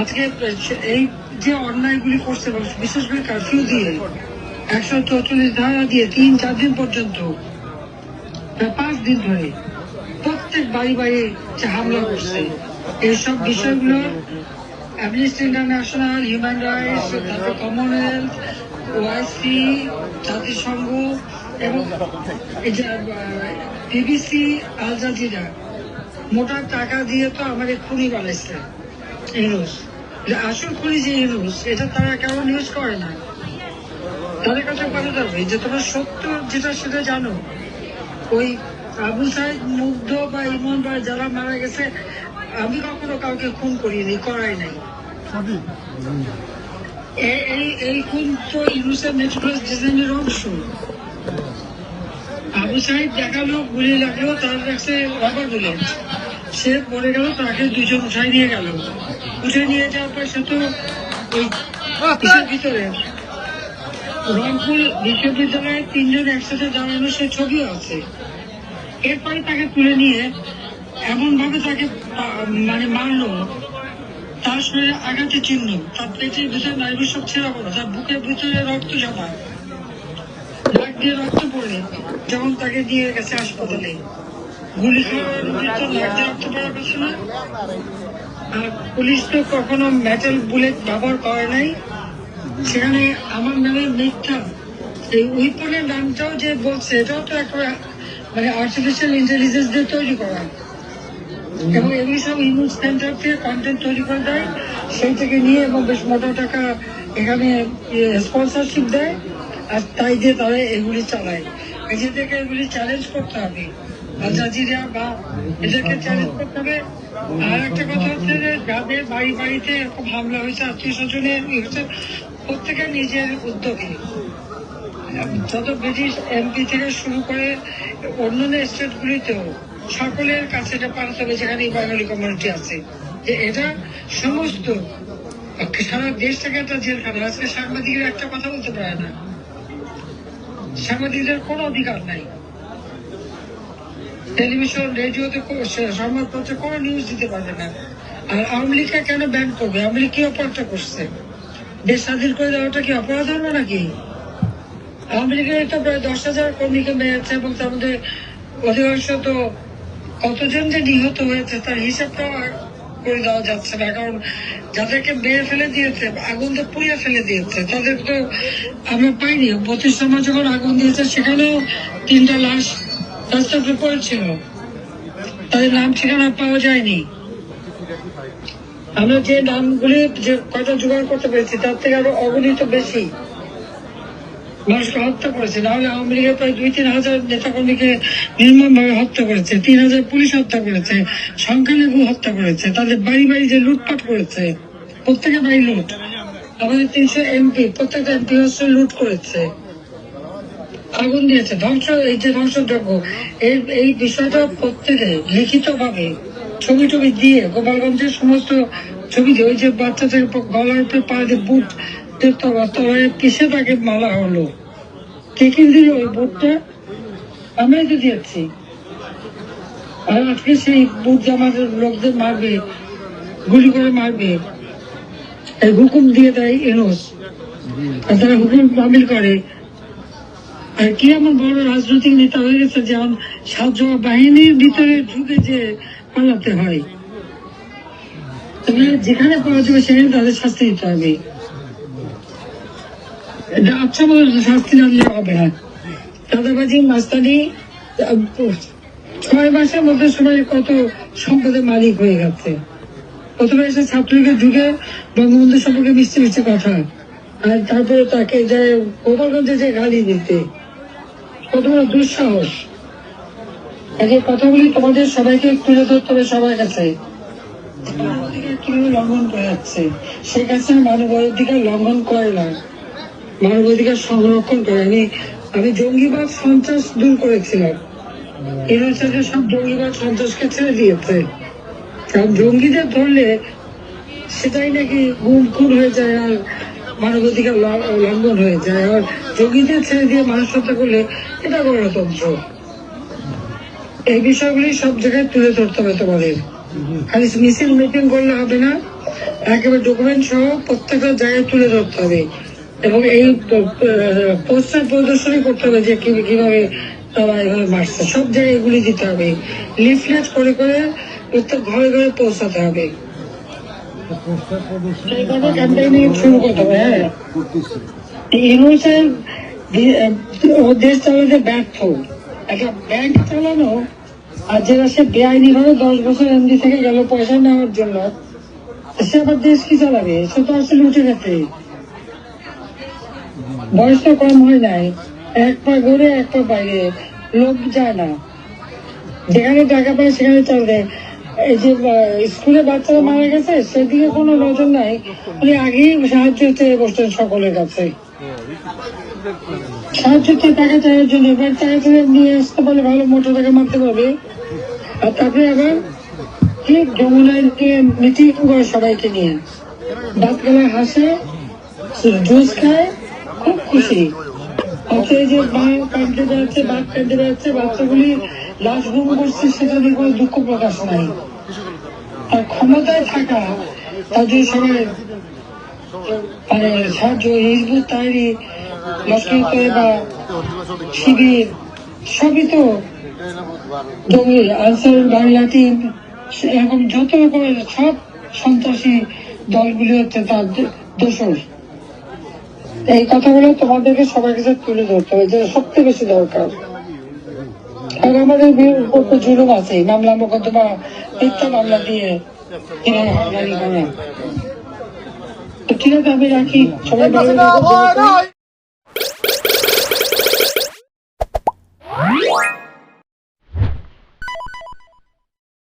আজকে এই যে অন্যায়গুলি করছে বিশেষ করে কারফিউ দিয়ে, একশো চৌচল্লিশ ধারা দিয়ে তিন, চার দিন পর্যন্ত পাঁচ দিন ধরে প্রত্যেক বাড়ি বাড়ি যে হামলা করছে এইসব বিষয়গুলো অ্যামনিস্টি ইন্টারন্যাশনাল হিউম্যান রাইটস তারপর কমনওয়েলথ ওআইসি জাতিসংঘ এবং বিবিসি আল জাজিরা মোটা টাকা দিয়ে তো আমাদের খুনি বানাইছে। ইউনুস যে আসল যে ইউনুস এটা তারা কেমন ইউজ করে না? তাদের কাছে বলা যাবে যে তোমরা সত্য যেটা সেটা জানো। ওই আবু সাহেব মুগ্ধ বা ইমন বা যারা মারা গেছে আমি কখনো কাউকে খুন করিনি করাই নাই। এই- এই খুন তো ইউনুসের মেট্রোপ্লাস ডিজাইনের অংশ। আবু সাহেব দেখাল গুলি লাগল তার কাছে রবার বুলেট সে পড়ে গেল, তাকে দুজন উঠাই নিয়ে গেল। উঠে নিয়ে যাওয়ার পর সে তো ওই ভিতরে। রংপুর বিশ্ববিদ্যালয়ে তিনজন একসাথে দাঁড়ানো সে ছবিও আছে। এরপরে তাকে তুলে নিয়ে এমন ভাবে তাকে মানে মারলো, তার শরীরে আঘাতের চিহ্ন, তার পেটের ভিতরে নাইবি সব ছেড়া পড়া, তার বুকের ভিতরে রক্ত জমা দিয়ে রক্ত পড়ে যখন তাকে দিয়ে গেছে হাসপাতালে। আর পুলিশ তো কখনো মেটাল বুলেট ব্যবহার করে নাই। সেখানে আমার নামে মিথ্যা। এই উইপনের নামটাও যে বলছে, এটাও তো একটা মানে আর্টিফিশিয়াল ইন্টেলিজেন্স দিয়ে তৈরি করা। এবং এগুলি সব ইউজ সেন্টার থেকে কন্টেন্ট তৈরি করে দেয়। সেই থেকে নিয়ে এবং বেশ মোটা টাকা এখানে স্পন্সরশিপ দেয়। আর তাই দিয়ে তারা এগুলি চালায়। নিজেদেরকে এগুলি চ্যালেঞ্জ করতে হবে। বা আর একটা কথা হচ্ছে যে বাড়ি বাড়িতে হামলা হয়েছে, আত্মীয় স্বজনের হচ্ছে প্রত্যেকের নিজের উদ্যোগে। যত ব্রিটিশ এমপি থেকে শুরু করে অন্যান্য স্টেটগুলিতেও সকলের কাছে এটা যেখানে বাঙালি কমিউনিটি আছে। যে এটা সমস্ত, সারা দেশ থেকে একটা জেলখানা। আজকে সাংবাদিকের একটা কথা বলতে পারে না। সাংবাদিকদের কোনো অধিকার নাই। টেলিভিশন, রেডিওতে সংবাদপত্রে কোনো নিউজ দিতে পারবে না। আর আওয়ামী লীগকে কেন ব্যান করবে? আওয়ামী লীগ কি অপরাধটা করছে? দেশ স্বাধীন করে দেওয়াটা কি অপরাধ হলো নাকি? আওয়ামী লীগের তো প্রায় দশ হাজার কর্মীকে মেরেছে এবং তার মধ্যে অধিকাংশ তো কতজন যে নিহত হয়েছে তার হিসাবটাও করে দেওয়া যাচ্ছে না, কারণ যাদেরকে মেরে ফেলে দিয়েছে, আগুন তো পুড়িয়ে ফেলে দিয়েছে, তাদের তো আমরা পাইনি। সময় যখন আগুন দিয়েছে, সেখানেও তিনটা লাশ রাস্তার পড়েছিল তাদের নাম, ঠিকানা পাওয়া যায়নি। আমরা যে নামগুলি, যে কয়টা জোগাড় করতে পেরেছি, তার থেকে আরও অগণিত বেশি মানুষকে হত্যা করেছে। নাহলে আওয়ামী লীগের প্রায় দুই তিন হাজার নেতাকর্মীকে নির্মমভাবে হত্যা করেছে, তিন হাজার পুলিশ হত্যা করেছে, সংখ্যালঘু হত্যা করেছে, তাদের বাড়ি বাড়ি যে লুটপাট করেছে প্রত্যেকে বাড়ি লুট। আমাদের তিনশো এমপি, প্রত্যেকটা এমপি হচ্ছে লুট করেছে। আগুন দিয়েছে। ধ্বংস, এই যে ধ্বংসযজ্ঞ, এই এই বিষয়টা প্রত্যেকে লিখিত ভাবে ছবি টবি দিয়ে গোপালগঞ্জের সমস্ত ছবি দিয়ে ওই যে বাচ্চাদের গলার উপরে পা দিয়ে বুট তলায় কিসে তাকে মালা হলো? কে দিল ওই বুটটা? আমরাই তো দিয়েছি। আর আজকে সেই বুট জামার লোকদের মারবে, গুলি করে মারবে, এই হুকুম দিয়ে দেয় এনোস আর তারা হুকুম তামিল করে। আর কি এমন বড় রাজনৈতিক নেতা হয়ে গেছে যেমন সাহায্য বাহিনীর ভিতরে ঢুকে যে পালাতে হয়? যেখানে পাওয়া যাবে সেখানে তাদের শাস্তি দিতে হবে। এটা আচ্ছা বলে শাস্তি না দিলে হবে না। দাদাবাজি, মাস্তানি ছয় মাসের মধ্যে সবাই কত সম্পদের মালিক হয়ে গেছে। প্রথমে এসে ঢুকে বঙ্গবন্ধু সম্পর্কে মিষ্টি মিষ্টি কথা। আর তারপরে তাকে যে গোপালগঞ্জে যে গালি দিতে। দুঃসাহস। কথাগুলি তোমাদের সবাইকে তুলে ধরতে হবে সবার কাছে। লঙ্ঘন করে যাচ্ছে? সেই কাছে মানবাধিকার লঙ্ঘন করে না। মানবাধিকার সংরক্ষণ করে আমি আমি জঙ্গিবাদ সন্ত্রাস দূর করেছিলাম। ইউনিভার্সিটি সব জঙ্গিবাদ সন্ত্রাসকে ছেড়ে দিয়েছে। কারণ জঙ্গিদের ধরলে সেটাই নাকি গুম খুন হয়ে যায় আর মানবাধিকার ল- লঙ্ঘন হয়ে যায় আর জঙ্গিদের ছেড়ে দিয়ে মানুষ হত্যা করলে এটা গণতন্ত্র এই বিষয়গুলি সব জায়গায় তুলে ধরতে হবে তোমাদের। খালি মিছিল মিটিং করলে হবে না। একেবারে ডকুমেন্ট সহ প্রত্যেকটা জায়গায় তুলে ধরতে হবে। এবং এই পোস্টার প্রদর্শনী করতে হবে যে কীভাবে তারা এভাবে মারছে। সব জায়গায় এগুলি দিতে হবে। লিফলেট করে করে প্রত্যেক ঘরে ঘরে পৌঁছাতে হবে। পোস্টার প্রদর্শন ক্যাম্পেইনিং শুরু করতে হবে হ্যাঁ করতেছে ইউনুসের ও দেশ চালাতে ব্যর্থ। একটা ব্যাংক চালানো আর যেটা সে বেআইনি ভাবে দশ বছর এমডি থেকে গেল পয়সা নেওয়ার জন্য। সে আবার দেশ কি চালাবে? সে তো আসলে উঠে গেছে বয়স তো কম হয় নাই। এক পা ঘুরে এক পা বাইরে। লোক যায় না। যেখানে টাকা পায় সেখানে চলবে এই যে স্কুলে বাচ্চারা মারা গেছে, সেদিকে কোনো নজর নাই। উনি আগেই সাহায্য চেয়ে বসতেন সকলের কাছে। সাহায্য চেয়ে টাকা চাওয়ার জন্য। এবার টাকা চেয়ে নিয়ে আসতে পারলে ভালো মোটর টাকা মারতে পারবে। আর তারপরে আবার কি যমুনায় মিটিং করে সবাইকে নিয়ে। দাঁত হাসে, জুস খায়, খুব খুশি। এই যে বাচ্চাগুলি লাশ গুম করছে, সেটা কোনো দুঃখ প্রকাশ নাই। ক্ষমতায় থাকা জন্য সবাই মানে সাহায্য, হিজবুত তাহরি লস্কর তৈবা শিবির, সবই তো জঙ্গি আনসার, বাংলা টিম, এরকম যত রকমের সব সন্ত্রাসী দলগুলি হচ্ছে তার দোষর। এই কথাগুলো তোমাদেরকে সবার কাছে তুলে ধরতে হবে যে সবচেয়ে বেশি দরকার। আর আমাদের উপর তো জুলুম আছে মামলা মোকদ্দমা মিথ্যা মামলা দিয়ে কীভাবে হামলা করা তো ঠিক আছে আমি রাখি? সবাই